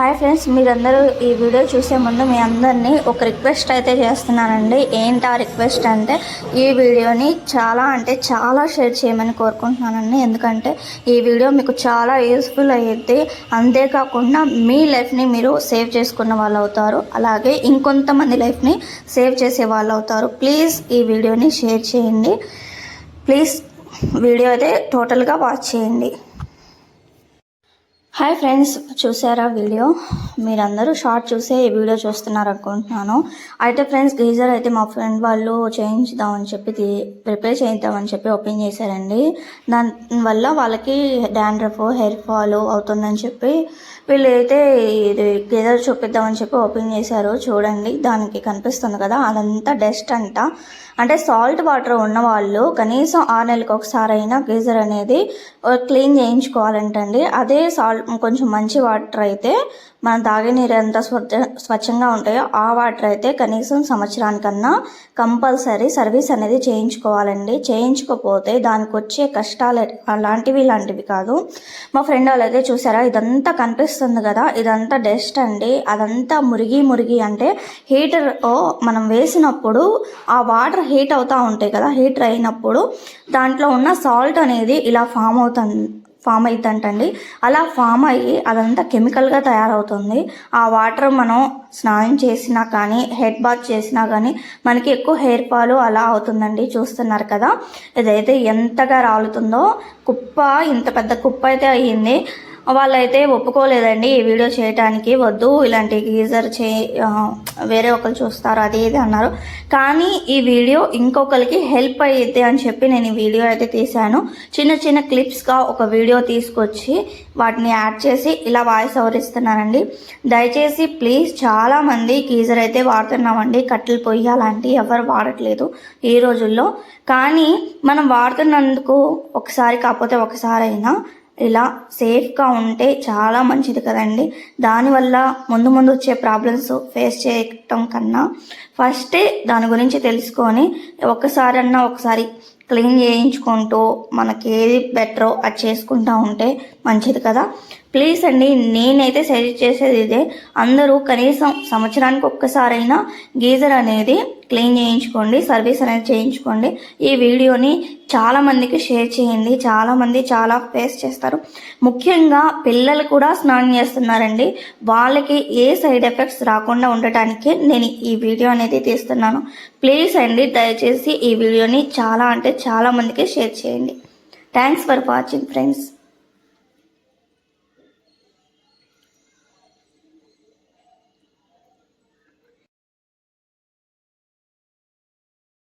Hi friends మీరందరూ ఈ video చూసే ముందు మీ అందరినీ ఒక రిక్వెస్ట్ అయితే చేస్తున్నానండి. ఏంటి ఆ రిక్వెస్ట్ అంటే ఈ వీడియోని చాలా అంటే చాలా షేర్ చేయమని కోరుకుంటున్నానండి. ఎందుకంటే ఈ వీడియో మీకు చాలా యూస్ఫుల్ అయ్యేది అంతేకాకుండా మీ లైఫ్ని మీరు సేవ్ చేసుకున్న వాళ్ళు అవుతారు అలాగే ఇంకొంతమంది లైఫ్ని సేవ్ చేసే వాళ్ళు అవుతారు ప్లీజ్ ఈ వీడియోని షేర్ చేయండి. ప్లీజ్ వీడియో అయితే టోటల్గా వాచ్ చేయండి. హాయ్ ఫ్రెండ్స్ చూసారా వీడియో? మీరందరూ షార్ట్ చూసే ఈ వీడియో చూస్తున్నారు అనుకుంటున్నాను అయితే ఫ్రెండ్స్ గీజర్ అయితే మా ఫ్రెండ్ వాళ్ళు చేయించుదామని చెప్పి ప్రిపేర్ చేయిద్దామని చెప్పి ఓపెన్ చేశారండి. దానివల్ల వాళ్ళకి డాండ్రఫ్ హెయిర్ ఫాల్ అవుతుందని చెప్పి వీళ్ళు అయితే ఇది గీజర్ చూపిద్దామని చెప్పి ఓపెన్ చేశారు. చూడండి దానికి కనిపిస్తుంది కదా అదంతా డస్ట్ అంట. అంటే సాల్ట్ వాటర్ ఉన్న వాళ్ళు కనీసం ఆరు నెలలకు ఒకసారి అయినా గీజర్ అనేది క్లీన్ చేయించుకోవాలంటండి. అదే సాల్ట్ కొంచెం మంచి వాటర్ అయితే మనం తాగే నీరు ఎంత స్వచ్ఛ స్వచ్ఛంగా ఉంటాయో ఆ వాటర్ అయితే కనీసం సంవత్సరానికన్నా కంపల్సరీ సర్వీస్ అనేది చేయించుకోవాలండి. చేయించుకోకపోతే దానికి వచ్చే కష్టాలు అలాంటివి ఇలాంటివి కాదు. మా ఫ్రెండ్ వాళ్ళు అయితే చూసారా ఇదంతా కనిపిస్తుంది కదా ఇదంతా డస్ట్ అండి. అదంతా మురిగి మురిగి అంటే హీటర్ మనం వేసినప్పుడు ఆ వాటర్ హీట్ అవుతూ ఉంటాయి కదా హీటర్ అయినప్పుడు దాంట్లో ఉన్న సాల్ట్ అనేది ఇలా ఫామ్ అవుతుంది ఫామ్ అవుతుంటండి అలా ఫామ్ అయ్యి అదంతా కెమికల్గా తయారవుతుంది. ఆ వాటర్ మనం స్నానం చేసినా కానీ హెడ్ బాత్ చేసినా కానీ మనకి ఎక్కువ హెయిర్ ఫాల్ అలా అవుతుందండి. చూస్తున్నారు కదా? ఇదైతే ఎంతగా రాలుతుందో కుప్ప ఇంత పెద్ద కుప్ప అయితే అయ్యింది. వాళ్ళైతే ఒప్పుకోలేదండి ఈ వీడియో చేయటానికి. వద్దు ఇలాంటి గీజర్ చే వేరే ఒకరు చూస్తారు అది ఇది అన్నారు. కానీ ఈ వీడియో ఇంకొకరికి హెల్ప్ అయ్యిద్ది అని చెప్పి నేను ఈ వీడియో అయితే తీశాను. చిన్న చిన్న క్లిప్స్గా ఒక వీడియో తీసుకొచ్చి వాటిని యాడ్ చేసి ఇలా వాయిస్ ఓవర్ ఇస్తున్నానండి. దయచేసి ప్లీజ్ చాలామంది గీజర్ అయితే వాడుతున్నామండి. కట్టెలు పొయ్యి అలాంటివి ఎవరు వాడట్లేదు ఈ రోజుల్లో. కానీ మనం వాడుతున్నందుకు ఒకసారి కాకపోతే ఒకసారి అయినా ఇలా సేఫ్గా ఉంటే చాలా మంచిది కదండి. దానివల్ల ముందు ముందు వచ్చే ప్రాబ్లమ్స్ ఫేస్ చేయటం కన్నా ఫస్టే దాని గురించి తెలుసుకొని ఒక్కసారన్నా ఒకసారి క్లీన్ చేయించుకుంటూ మనకి ఏది బెటరో అది చేసుకుంటూ ఉంటే మంచిది కదా. ప్లీజ్ అండి నేనైతే సజెస్ట్ చేసేది ఇదే. అందరూ కనీసం సంవత్సరానికి ఒక్కసారైనా గీజర్ అనేది క్లీన్ చేయించుకోండి సర్వీస్ అనేది చేయించుకోండి. ఈ వీడియోని చాలామందికి షేర్ చేయండి చాలామంది చాలా ఫేస్ చేస్తారు. ముఖ్యంగా పిల్లలు కూడా స్నానం చేస్తున్నారండి. వాళ్ళకి ఏ సైడ్ ఎఫెక్ట్స్ రాకుండా ఉండటానికి నేను ఈ వీడియో అనేది తీస్తున్నాను. ప్లీజ్ అండి దయచేసి ఈ వీడియోని చాలా అంటే చాలా మందికి షేర్ చేయండి. Thanks for watching friends